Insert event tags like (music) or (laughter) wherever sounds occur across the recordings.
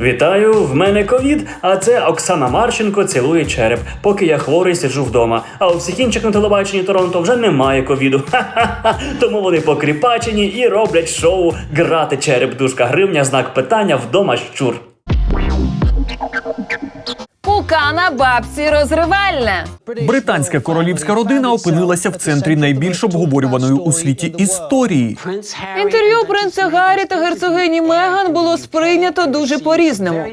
Вітаю, в мене ковід, а це Оксана Марченко цілує череп, поки я хворий сиджу вдома. А у всіх інших на телебаченні Торонто вже немає ковіду. Ха-ха-ха. Тому вони покріпачені і роблять шоу Грати череп дужка гривня, знак питання вдома щур. Пукана бабці розривальне. Британська королівська родина опинилася в центрі найбільш обговорюваної у світі історії. Інтерв'ю принца Гаррі та герцогині Меган було сприйнято дуже по-різному.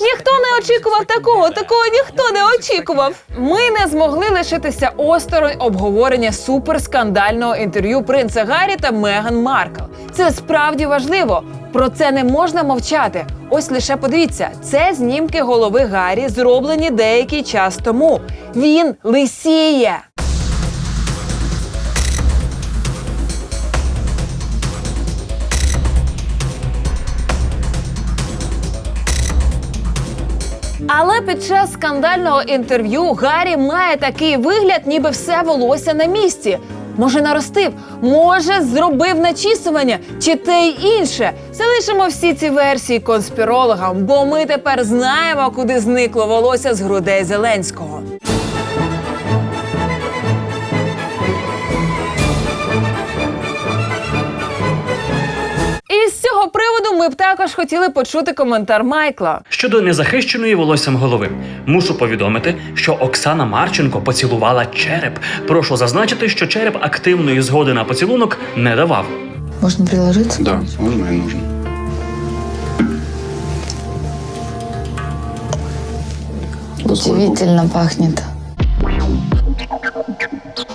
Ніхто не очікував такого, такого ніхто не очікував. Ми не змогли лишитися осторонь обговорення суперскандального інтерв'ю принца Гаррі та Меган Маркл. Це справді важливо. Про це не можна мовчати. Ось лише подивіться, це знімки голови Гаррі, зроблені деякий час тому. Він лисіє. Але під час скандального інтерв'ю Гаррі має такий вигляд, ніби все волосся на місці. Може, наростив, може, зробив начісування чи те й інше. Залишимо всі ці версії конспірологам, бо ми тепер знаємо, куди зникло волосся з грудей Зеленського. І з цього приводу ми б також хотіли почути коментар Майкла. Щодо незахищеної волоссям голови, мушу повідомити, що Оксана Марченко поцілувала череп. Прошу зазначити, що череп активної згоди на поцілунок не давав. Можно приложиться? Да, можно и нужно. Удивительно пахнет.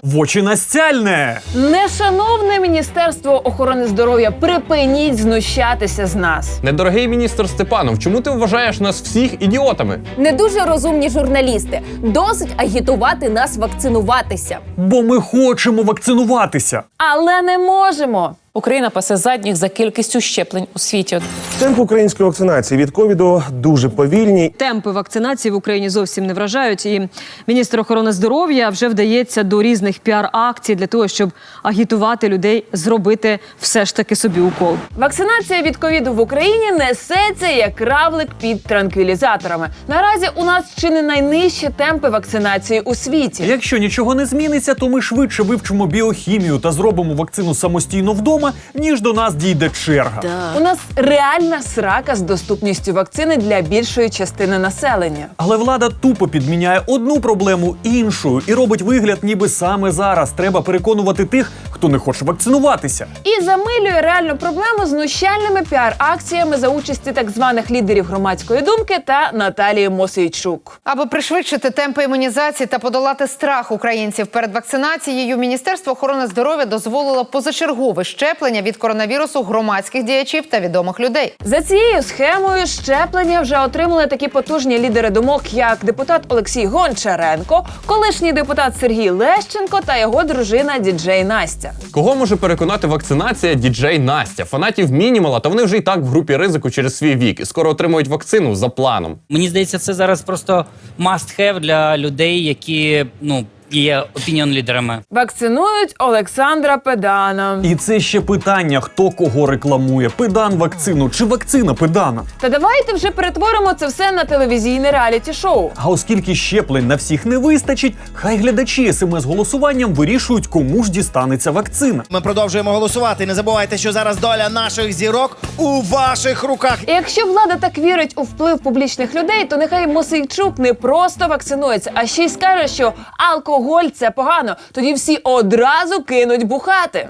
В очі настяльне! Нешановне міністерство охорони здоров'я, припиніть знущатися з нас. Недорогий міністр Степанов, чому ти вважаєш нас всіх ідіотами? Не дуже розумні журналісти. Досить агітувати нас вакцинуватися. Бо ми хочемо вакцинуватися. Але не можемо. Україна пасе задніх за кількістю щеплень у світі. Темпи української вакцинації від ковіду дуже повільні. Темпи вакцинації в Україні зовсім не вражають. І міністр охорони здоров'я вже вдається до різних піар-акцій для того, щоб агітувати людей зробити все ж таки собі укол. Вакцинація від ковіду в Україні несеться як равлик під транквілізаторами. Наразі у нас чи не найнижчі темпи вакцинації у світі. Якщо нічого не зміниться, то ми швидше вивчимо біохімію та зробимо вакцину самостійно вдома, ніж до нас дійде черга. У нас реальна срака з доступністю вакцини для більшої частини населення. Але влада тупо підміняє одну проблему іншою і робить вигляд, ніби саме зараз треба переконувати тих, хто не хоче вакцинуватися. І замилює реальну проблему знущальними піар-акціями за участі так званих лідерів громадської думки та Наталії Мосейчук. Аби пришвидшити темпи імунізації та подолати страх українців перед вакцинацією, Міністерство охорони здоров'я дозволило позачергове щеплення від коронавірусу громадських діячів та відомих людей. За цією схемою щеплення вже отримали такі потужні лідери думок, як депутат Олексій Гончаренко, колишній депутат Сергій Лещенко та його дружина діджей Настя. Кого може переконати вакцинація діджей Настя, фанатів мінімала, та вони вже і так в групі ризику через свій вік. І скоро отримують вакцину за планом. Мені здається, це зараз просто must have для людей, які ну є опініон лідерами. Вакцинують Олександра Педана. І це ще питання, хто кого рекламує: педан вакцину чи вакцина педана. Та давайте вже перетворимо це все на телевізійне реаліті-шоу. А оскільки щеплень на всіх не вистачить, хай глядачі смс-голосуванням вирішують, кому ж дістанеться вакцина. Ми продовжуємо голосувати. Не забувайте, що зараз доля наших зірок у ваших руках. І якщо влада так вірить у вплив публічних людей, то нехай Мосейчук не просто вакцинується, а ще й скаже, що алкоголь це погано. Тоді всі одразу кинуть бухати.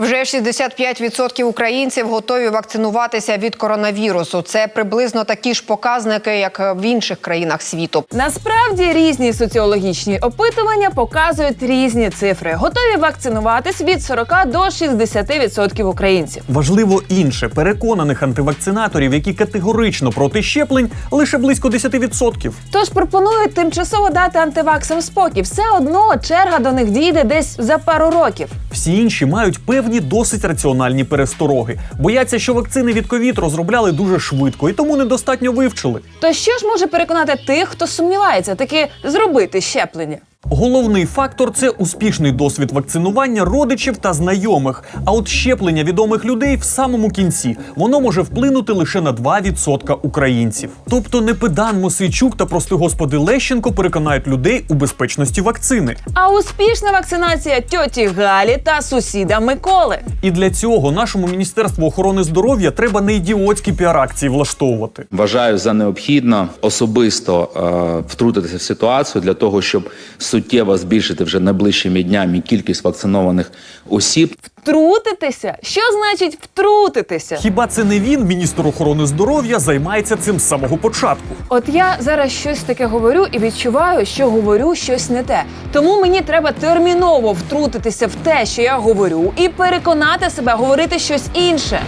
Вже 65% українців готові вакцинуватися від коронавірусу. Це приблизно такі ж показники, як в інших країнах світу. Насправді різні соціологічні опитування показують різні цифри. Готові вакцинуватись від 40 до 60% українців. Важливо інше переконаних антивакцинаторів, які категорично проти щеплень, лише близько 10%. Тож пропонують тимчасово дати антиваксам спокій. Все одно черга до них дійде десь за пару років. Всі інші мають певні досить раціональні перестороги. Бояться, що вакцини від ковід розробляли дуже швидко і тому недостатньо вивчили. То що ж може переконати тих, хто сумнівається, таки зробити щеплення? Головний фактор це успішний досвід вакцинування родичів та знайомих. А от щеплення відомих людей в самому кінці воно може вплинути лише на 2% українців. Тобто не педан Мосейчук та прости господи Лещенко переконають людей у безпечності вакцини. А успішна вакцинація тьоті Галі та сусіда Миколи. І для цього нашому міністерству охорони здоров'я треба не ідіотські піар-акції влаштовувати. Вважаю за необхідно особисто е, втрутитися в ситуацію для того, щоб суттєво збільшити вже найближчими днями кількість вакцинованих осіб. Втрутитися? Що значить втрутитися? Хіба це не він, міністр охорони здоров'я, займається цим з самого початку? От я зараз щось таке говорю і відчуваю, що говорю щось не те. Тому мені треба терміново втрутитися в те, що я говорю, і переконати себе говорити щось інше.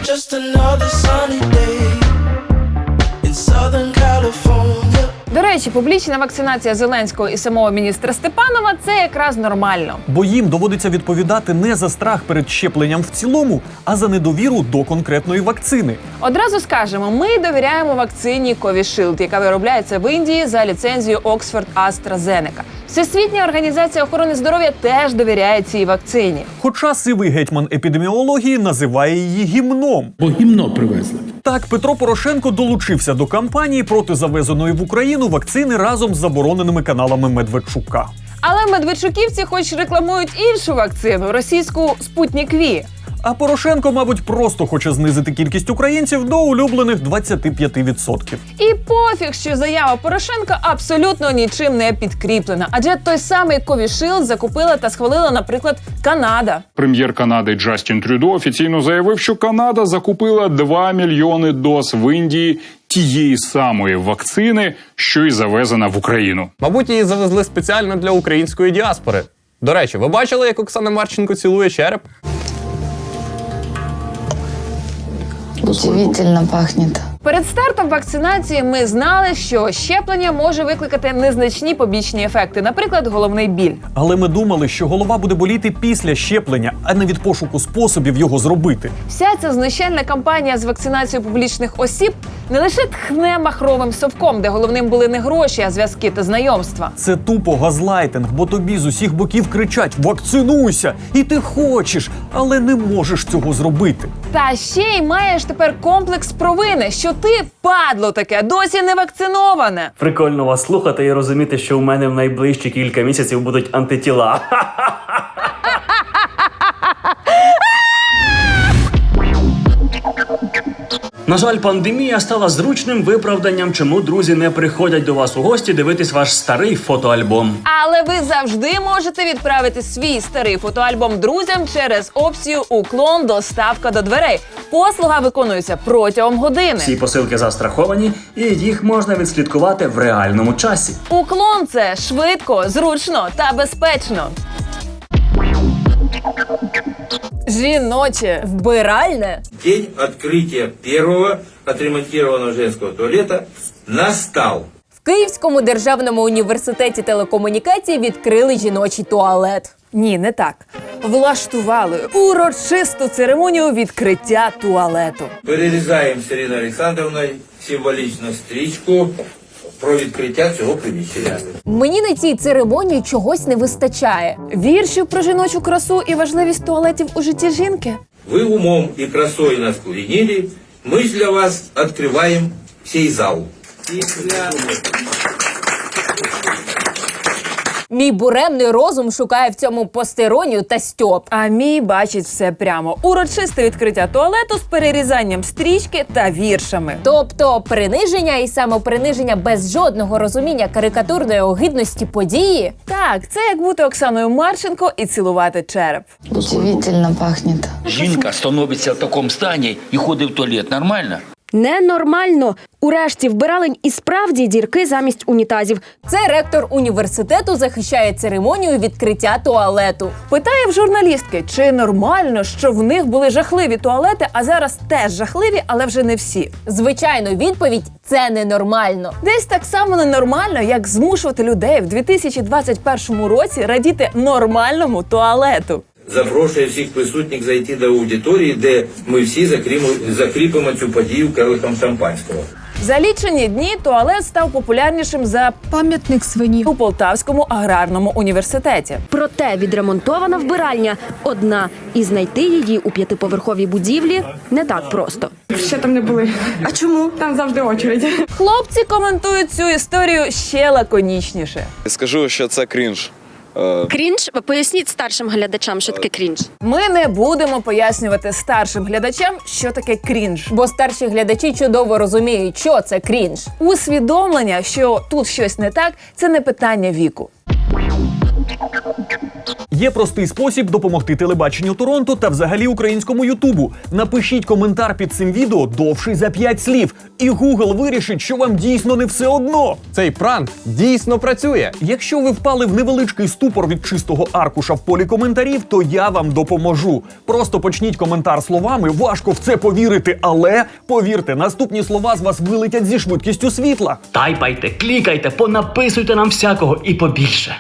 До речі, публічна вакцинація Зеленського і самого міністра Степанова це якраз нормально. Бо їм доводиться відповідати не за страх перед щепленням в цілому, а за недовіру до конкретної вакцини. Одразу скажемо, ми довіряємо вакцині Covishield, яка виробляється в Індії за ліцензією Oxford AstraZeneca. Всесвітня організація охорони здоров'я теж довіряє цій вакцині. Хоча сивий гетьман епідеміології називає її гімном. Бо гімно привезли. Так, Петро Порошенко долучився до кампанії проти завезеної в Україну вакцини разом з забороненими каналами Медведчука. Але медведчуківці хоч рекламують іншу вакцину російську Спутнік Ві. А Порошенко, мабуть, просто хоче знизити кількість українців до улюблених 25%. І пофіг, що заява Порошенка абсолютно нічим не підкріплена. Адже той самий Covishield закупила та схвалила, наприклад, Канада. Прем'єр Канади Джастін Трюдо офіційно заявив, що Канада закупила 2 мільйони доз в Індії тієї самої вакцини, що й завезена в Україну. Мабуть, її завезли спеціально для української діаспори. До речі, ви бачили, як Оксана Марченко цілує череп? Удивительно пахнет. Перед стартом вакцинації ми знали, що щеплення може викликати незначні побічні ефекти, наприклад, головний біль. Але ми думали, що голова буде боліти після щеплення, а не від пошуку способів його зробити. Вся ця знущальна кампанія з вакцинацією публічних осіб не лише тхне махровим совком, де головним були не гроші, а зв'язки та знайомства. Це тупо газлайтинг, бо тобі з усіх боків кричать: вакцинуйся! І ти хочеш, але не можеш цього зробити. Та ще й маєш тепер комплекс провини, що ти падло таке, досі не вакциноване. Прикольно вас слухати і розуміти, що у мене в найближчі кілька місяців будуть антитіла. (laughs) На жаль, пандемія стала зручним виправданням, чому друзі не приходять до вас у гості дивитись ваш старий фотоальбом. Але ви завжди можете відправити свій старий фотоальбом друзям через опцію Уклон доставка до дверей. Послуга виконується протягом години. Всі посилки застраховані, і їх можна відслідкувати в реальному часі. Уклон це швидко, зручно та безпечно. Жіноче. Вбиральне. День открытия первого отремонтированного женского туалета настал. В Київському державному університеті телекомунікацій відкрили жіночий туалет. Ні, не так. Влаштували урочисту церемонію відкриття туалету. Перерізаємо з Іриною Олександровною символічну стрічку про відкриття цього приміщення. Мені на цій церемонії чогось не вистачає. Віршів про жіночу красу і важливість туалетів у житті жінки. Ви умом і красою нас пленили. Ми ж для вас відкриваємо цей зал. І для... Мій буремний розум шукає в цьому постеронію та стьоп. А мій бачить все прямо. Урочисте відкриття туалету з перерізанням стрічки та віршами. Тобто приниження і самоприниження без жодного розуміння карикатурної огидності події. Так, це як бути Оксаною Марченко і цілувати череп. Удивительно пахнет. Жінка становиться в такому стані і ходить в туалет. Нормально? Ненормально. Урешті вбиралень і справді дірки замість унітазів. Це ректор університету захищає церемонію відкриття туалету. Питає в журналістки, чи нормально, що в них були жахливі туалети, а зараз теж жахливі, але вже не всі. Звичайно, відповідь це ненормально. Десь так само ненормально, як змушувати людей в 2021 році радіти нормальному туалету. Запрошую всіх присутніх зайти до аудиторії, де ми всі закріпимо, закріпимо цю подію келихом шампанського. За лічені дні туалет став популярнішим за пам'ятник свині у Полтавському аграрному університеті. Проте відремонтована вбиральня одна, і знайти її у п'ятиповерховій будівлі не так просто. Ще там не були. А чому? Там завжди очередь. Хлопці коментують цю історію ще лаконічніше. Скажу, що це крінж. Крінж, поясніть старшим глядачам, що таке крінж. Ми не будемо пояснювати старшим глядачам, що таке крінж. Бо старші глядачі чудово розуміють, що це крінж. Усвідомлення, що тут щось не так, це не питання віку. Є простий спосіб допомогти телебаченню Торонто та взагалі українському Ютубу. Напишіть коментар під цим відео довший за 5 слів, і Google вирішить, що вам дійсно не все одно. Цей пранк дійсно працює. Якщо ви впали в невеличкий ступор від чистого аркуша в полі коментарів, то я вам допоможу. Просто почніть коментар словами, важко в це повірити, але повірте, наступні слова з вас вилетять зі швидкістю світла. Тайпайте, клікайте, понаписуйте нам всякого і побільше.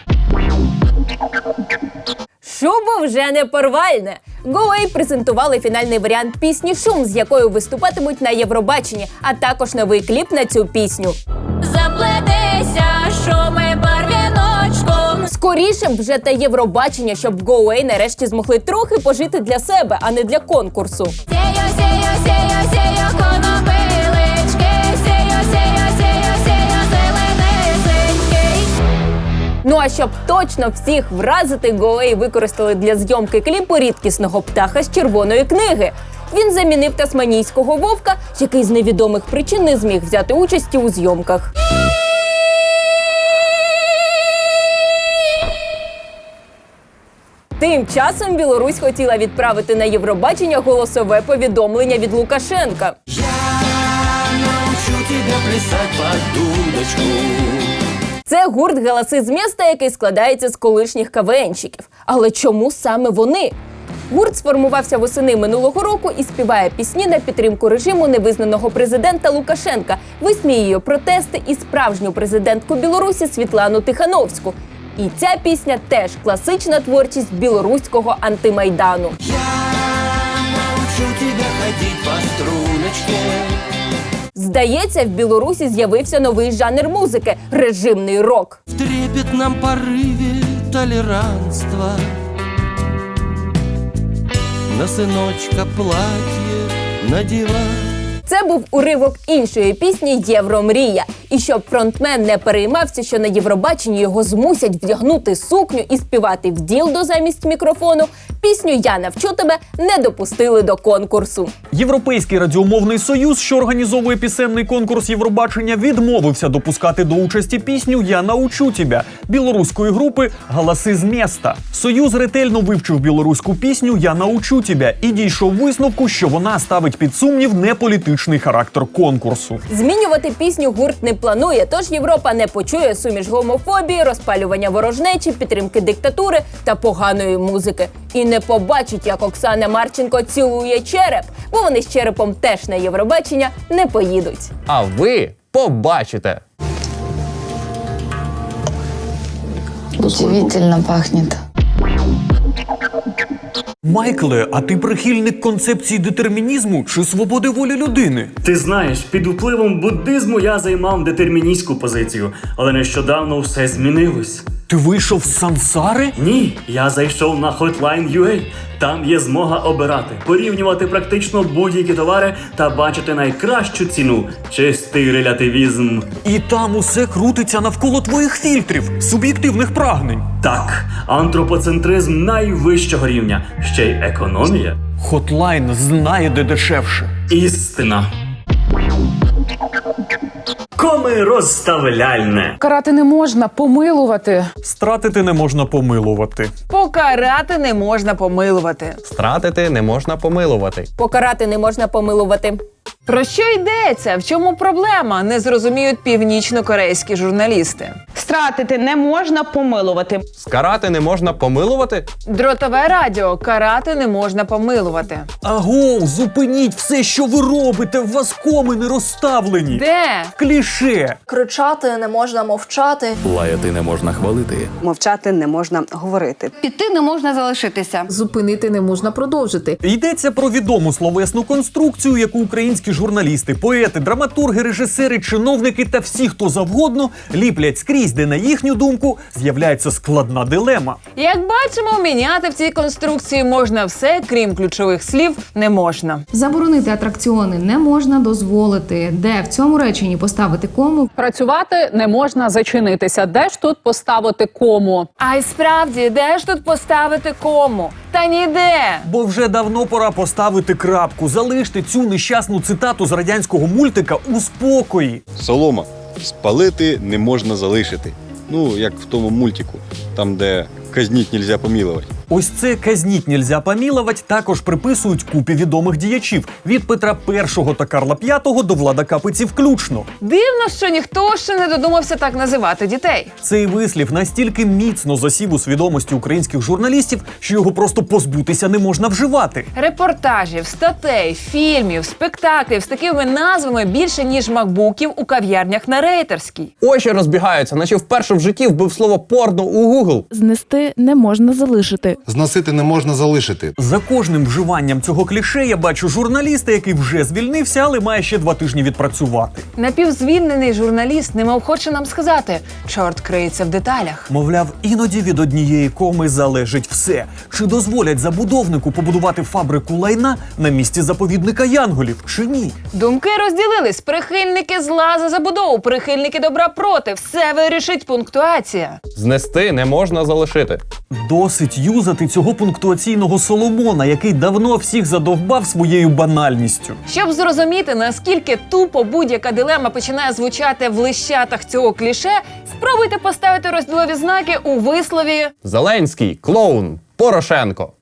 Шубо вже не порвальне. Гоей презентували фінальний варіант пісні Шум, з якою виступатимуть на Євробаченні, а також новий кліп на цю пісню. Заплетеся, що ми барвіночком. Скоріше б вже те Євробачення, щоб Гоей нарешті змогли трохи пожити для себе, а не для конкурсу. Сею, сею, сею, сею, Ну а щоб точно всіх вразити, Гоей використали для зйомки кліпу рідкісного птаха з червоної книги. Він замінив тасманійського вовка, який з невідомих причин не зміг взяти участі у зйомках. Тим часом Білорусь хотіла відправити на Євробачення голосове повідомлення від Лукашенка. Научу тебя плясать под. Це гурт «Галаси з міста, який складається з колишніх КВНщиків. Але чому саме вони? Гурт сформувався восени минулого року і співає пісні на підтримку режиму невизнаного президента Лукашенка, висміює протести і справжню президентку Білорусі Світлану Тихановську. І ця пісня теж класична творчість білоруського антимайдану. Тебя ходить по струночке. Здається, в Білорусі з'явився новий жанр музики режимний рок. В трепетном порыве толерантства На сыночка платье надевать Це був уривок іншої пісні Євромрія. І щоб фронтмен не переймався, що на Євробаченні його змусять вдягнути сукню і співати в ділдо замість мікрофону, пісню Я навчу тебе не допустили до конкурсу. Європейський радіомовний союз, що організовує пісенний конкурс Євробачення, відмовився допускати до участі пісню Я научу тебе білоруської групи Галаси з міста. Союз ретельно вивчив білоруську пісню Я научу тебе і дійшов висновку, що вона ставить під сумнів неполітичний характер конкурсу. Змінювати пісню гурт не планує, тож Європа не почує суміш гомофобії, розпалювання ворожнечі, підтримки диктатури та поганої музики. І не побачить, як Оксана Марченко цілує череп, бо вони з черепом теж на Євробачення не поїдуть. А ви побачите. Удивительно пахнет. Майкле, а ти прихильник концепції детермінізму чи свободи волі людини? Ти знаєш, під впливом буддизму я займав детерміністську позицію, але нещодавно все змінилось. Ти вийшов з сансари? Ні, я зайшов на Hotline.ua. Там є змога обирати, порівнювати практично будь-які товари та бачити найкращу ціну. Чистий релятивізм. І там усе крутиться навколо твоїх фільтрів, суб'єктивних прагнень. Так, антропоцентризм найвищого рівня, ще й економія. Хотлайн знає, де дешевше. Істина. Коми розставляльне. Карати не можна, помилувати. Стратити не можна помилувати. Покарати не можна помилувати. Стратити не можна помилувати. Покарати не можна помилувати. Про що йдеться? В чому проблема? Не зрозуміють північно-корейські журналісти. Стратити не можна помилувати. Скарати не можна помилувати? Дротове радіо карати не можна помилувати. Агоу, зупиніть все, що ви робите. В вас коми не розставлені. Де? Кліше. Кричати не можна мовчати. Лаяти не можна хвалити. Мовчати не можна говорити. Піти не можна залишитися. Зупинити не можна продовжити. Йдеться про відому словесну конструкцію, яку українські українські журналісти, поети, драматурги, режисери, чиновники та всі, хто завгодно, ліплять скрізь, де на їхню думку з'являється складна дилема. Як бачимо, міняти в цій конструкції можна все, крім ключових слів, не можна. Заборонити атракціони не можна дозволити. Де в цьому реченні поставити кому? Працювати не можна зачинитися. Де ж тут поставити кому? А й справді, де ж тут поставити кому? Та ніде. Бо вже давно пора поставити крапку, залиште цю нещасну цитату з радянського мультика у спокої. Солома. Спалити не можна залишити. Ну, як в тому мультику, там, де казніть нельзя помілувати. Ось це казніть нельзя поміловать також приписують купі відомих діячів від Петра І та Карла V до Влада Капиці включно. Дивно, що ніхто ще не додумався так називати дітей. Цей вислів настільки міцно засів у свідомості українських журналістів, що його просто позбутися не можна вживати. Репортажів, статей, фільмів, спектаклів з такими назвами більше ніж макбуків у кав'ярнях на рейтерській. Очі розбігаються, наче вперше в житті вбив слово порно у Google. Знести не можна залишити. Зносити не можна залишити. За кожним вживанням цього кліше я бачу журналіста, який вже звільнився, але має ще два тижні відпрацювати. Напівзвільнений журналіст немов хоче нам сказати, чорт криється в деталях. Мовляв, іноді від однієї коми залежить все. Чи дозволять забудовнику побудувати фабрику лайна на місці заповідника Янголів, чи ні? Думки розділились. Прихильники зла за забудову, прихильники добра проти. Все вирішить пунктуація. Знести не можна залишити. Досить юзати цього пунктуаційного Соломона, який давно всіх задовбав своєю банальністю. Щоб зрозуміти, наскільки тупо будь-яка дилема починає звучати в лищатах цього кліше, спробуйте поставити розділові знаки у вислові Зеленський, клоун, Порошенко.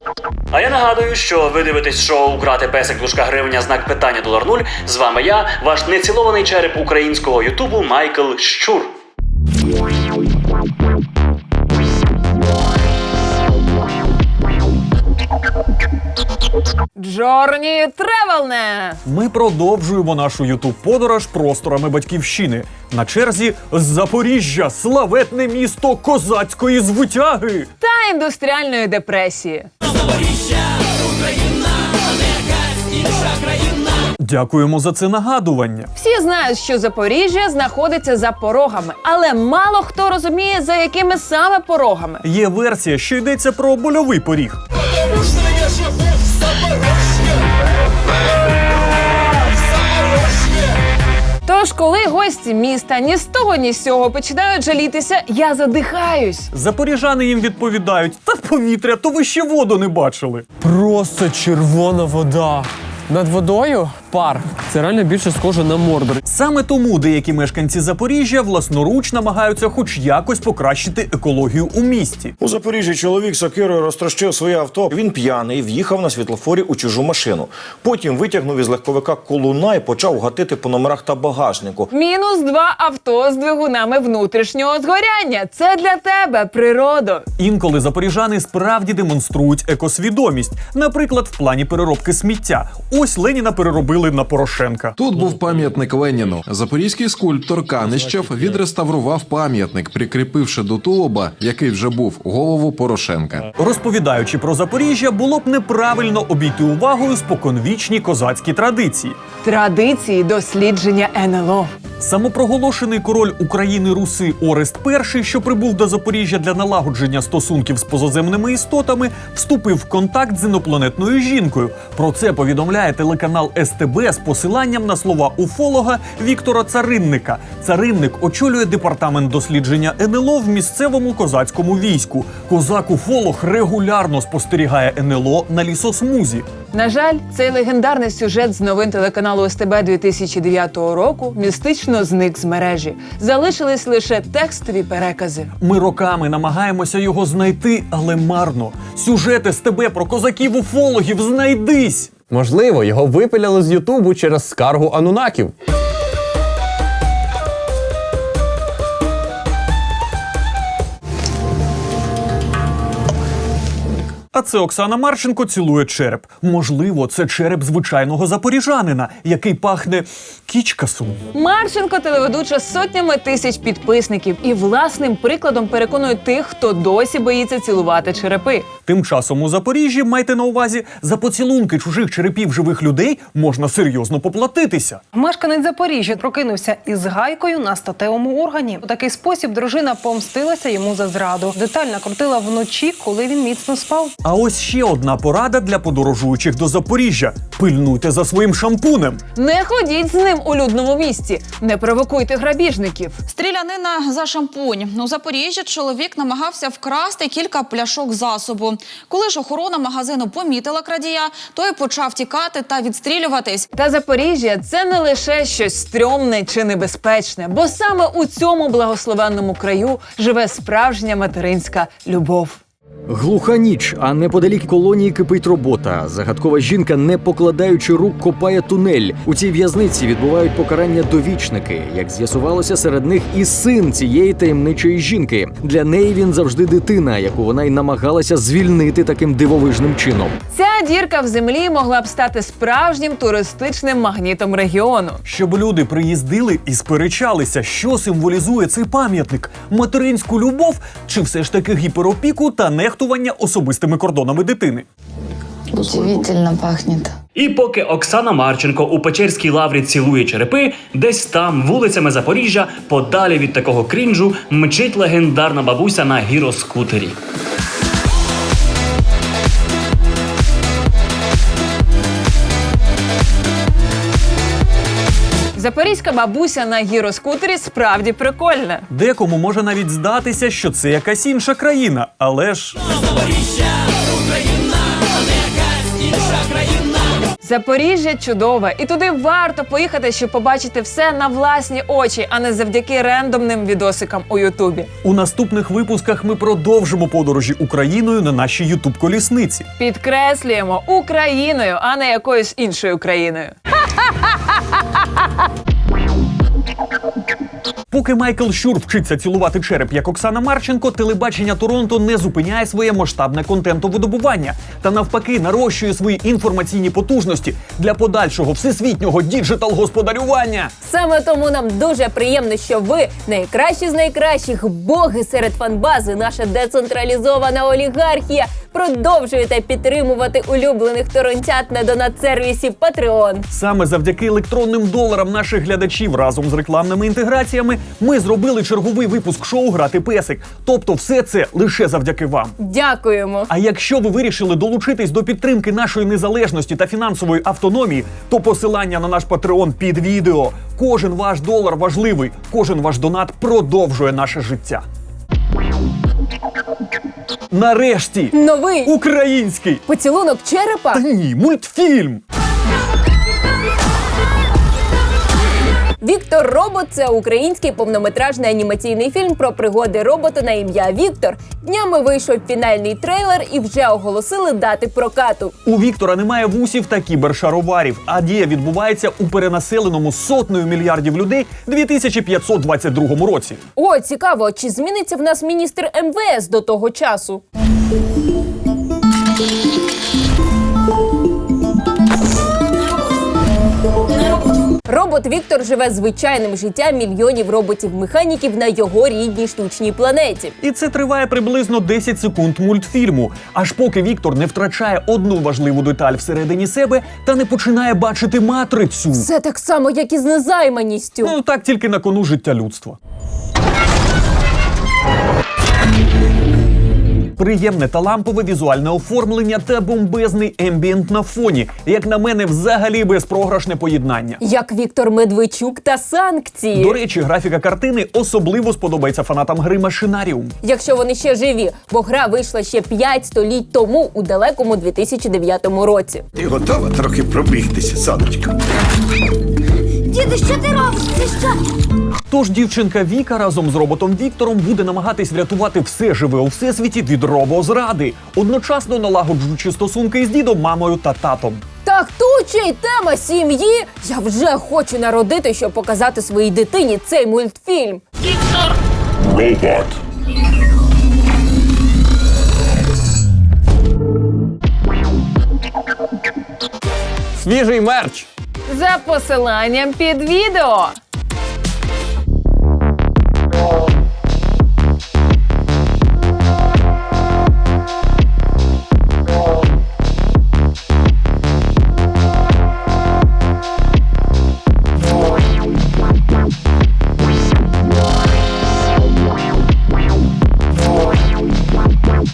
А я нагадую, що ви дивитесь шоу Украти песик дужка гривня знак питання долар нуль. З вами я, ваш нецілований череп українського ютубу Майкл Щур. Джорні Тревелне. Ми продовжуємо нашу ютуб подорож просторами батьківщини. На черзі Запоріжжя, славетне місто козацької звитяги. Та індустріальної депресії. Дякуємо за це нагадування. Всі знають, що Запоріжжя знаходиться за порогами, але мало хто розуміє, за якими саме порогами. Є версія, що йдеться про больовий поріг. Тож, коли гості міста ні з того, ні з сього починають жалітися, я задихаюсь. Запоріжани їм відповідають: та повітря, то ви ще воду не бачили. Просто червона вода. Над водою пар. Це реально більше схоже на мордор. Саме тому деякі мешканці Запоріжжя власноруч намагаються хоч якось покращити екологію у місті. У Запоріжжі чоловік сокирою розтрощив своє авто. Він п'яний, в'їхав на світлофорі у чужу машину. Потім витягнув із легковика колуна і почав гатити по номерах та багажнику. Мінус два авто з двигунами внутрішнього згоряння. Це для тебе, природо. Інколи запоріжани справді демонструють екосвідомість, наприклад, в плані переробки сміття. Ось Леніна переробили на Порошенка. Тут був пам'ятник Леніну. Запорізький скульптор Канищев відреставрував пам'ятник, прикріпивши до тулуба, який вже був голову Порошенка. Розповідаючи про Запоріжжя, було б неправильно обійти увагою споконвічні козацькі традиції. Традиції дослідження НЛО. Самопроголошений король України Руси Орест І, що прибув до Запоріжжя для налагодження стосунків з позаземними істотами, вступив в контакт з інопланетною жінкою. Про це повідомляє телеканал СТБ з посиланням на слова уфолога Віктора Царинника. Царинник очолює департамент дослідження НЛО в місцевому козацькому війську. Козак-уфолог регулярно спостерігає НЛО на лісосмузі. На жаль, цей легендарний сюжет з новин телеканалу СТБ 2009 року містично зник з мережі. Залишились лише текстові перекази. Ми роками намагаємося його знайти, але марно. Сюжет СТБ про козаків-уфологів знайдись. Можливо, його випиляли з Ютубу через скаргу анунаків. А це Оксана Марченко цілує череп. Можливо, це череп звичайного запоріжанина, який пахне кічкасом. Марченко телеведуча з сотнями тисяч підписників і власним прикладом переконує тих, хто досі боїться цілувати черепи. Тим часом у Запоріжжі майте на увазі за поцілунки чужих черепів живих людей можна серйозно поплатитися. Мешканець Запоріжжя прокинувся із гайкою на статевому органі. У такий спосіб дружина помстилася йому за зраду. Деталь накрутила вночі, коли він міцно спав. А ось ще одна порада для подорожуючих до Запоріжжя: пильнуйте за своїм шампунем. Не ходіть з ним у людному місці, не провокуйте грабіжників. Стрілянина за шампунь. У Запоріжжі чоловік намагався вкрасти кілька пляшок засобу. Коли ж охорона магазину помітила крадія, той почав тікати та відстрілюватись. Та Запоріжжя це не лише щось стрьомне чи небезпечне, бо саме у цьому благословенному краю живе справжня материнська любов. Глуха ніч, а неподалік колонії кипить робота. Загадкова жінка, не покладаючи рук, копає тунель. У цій в'язниці відбувають покарання довічники. Як з'ясувалося, серед них і син цієї таємничої жінки. Для неї він завжди дитина, яку вона й намагалася звільнити таким дивовижним чином. Ця дірка в землі могла б стати справжнім туристичним магнітом регіону. Щоб люди приїздили і сперечалися, що символізує цей пам'ятник: материнську любов чи все ж таки гіперопіку та нехтування особистими кордонами дитини. Удивительно пахнет. І поки Оксана Марченко у Печерській лаврі цілує черепи, десь там, вулицями Запоріжжя, подалі від такого крінжу, мчить легендарна бабуся на гіроскутері. Запорізька бабуся на гіроскутері справді прикольна. Декому може навіть здатися, що це якась інша країна, але ж Запоріжжя чудове, і туди варто поїхати, щоб побачити все на власні очі, а не завдяки рендомним відосикам у Ютубі. у наступних випусках ми продовжимо подорожі Україною на нашій ютуб колісниці. Підкреслюємо Україною, а не якоюсь іншою країною. Поки Майкл Щур вчиться цілувати череп як Оксана Марченко, телебачення Торонто не зупиняє своє масштабне контентовидобування та навпаки нарощує свої інформаційні потужності для подальшого всесвітнього діджитал-господарювання. Саме тому нам дуже приємно, що ви найкращі з найкращих боги серед фанбази, наша децентралізована олігархія. Продовжуєте підтримувати улюблених торонтят на донат-сервісі Patreon. Саме завдяки електронним доларам наших глядачів разом з рекламними інтеграціями ми зробили черговий випуск шоу Грати песик. Тобто, все це лише завдяки вам. Дякуємо. А якщо ви вирішили долучитись до підтримки нашої незалежності та фінансової автономії, то посилання на наш патреон під відео. Кожен ваш долар важливий, кожен ваш донат продовжує наше життя. Нарешті Новий український поцілунок черепа. Та ні, мультфільм. Віктор Робот це український повнометражний анімаційний фільм про пригоди робота на ім'я Віктор. Днями вийшов фінальний трейлер і вже оголосили дати прокату. У Віктора немає вусів та кібершароварів, а дія відбувається у перенаселеному сотнею мільярдів людей 2522 році. О, цікаво, чи зміниться в нас міністр МВС до того часу? Робот Віктор живе звичайним життям мільйонів роботів-механіків на його рідній штучній планеті. І це триває приблизно 10 секунд мультфільму, аж поки Віктор не втрачає одну важливу деталь всередині себе та не починає бачити матрицю. Це так само, як і з незайманістю. Ну так тільки на кону життя людства. Приємне та лампове візуальне оформлення та бомбезний ембієнт на фоні. Як на мене, взагалі безпрограшне поєднання. Як Віктор Медведчук та санкції. До речі, графіка картини особливо сподобається фанатам гри Машинаріум. Якщо вони ще живі, бо гра вийшла ще 5 століть тому у далекому 2009 році. Ти готова трохи пробігтися, сонечко? Діду, що ти робиш? Це що? Тож дівчинка Віка разом з роботом Віктором буде намагатись врятувати все живе у всесвіті від робозради, одночасно налагоджуючи стосунки із дідом, мамою та татом. Так тут ще й тема сім'ї. Я вже хочу народити, щоб показати своїй дитині цей мультфільм. Віктор! Робот! Свіжий мерч за посиланням під відео.